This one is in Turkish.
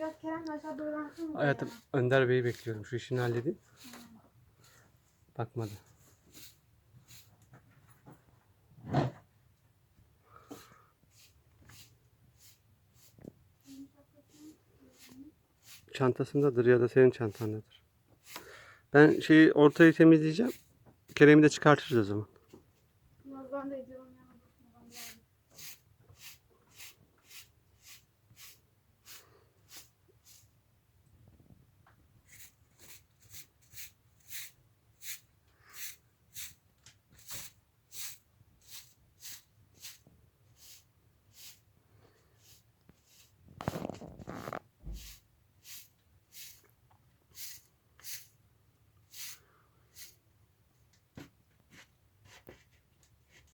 Biraz Kerem'le aşağı doğru baksana. Hayatım Önder Bey'i bekliyorum. Şu işini halledeyim. Bakmadı. Çantasındadır ya da senin çantandadır. Ben şeyi ortayı temizleyeceğim. Kerem'i de çıkartırız o zaman. Ben de ediyorum.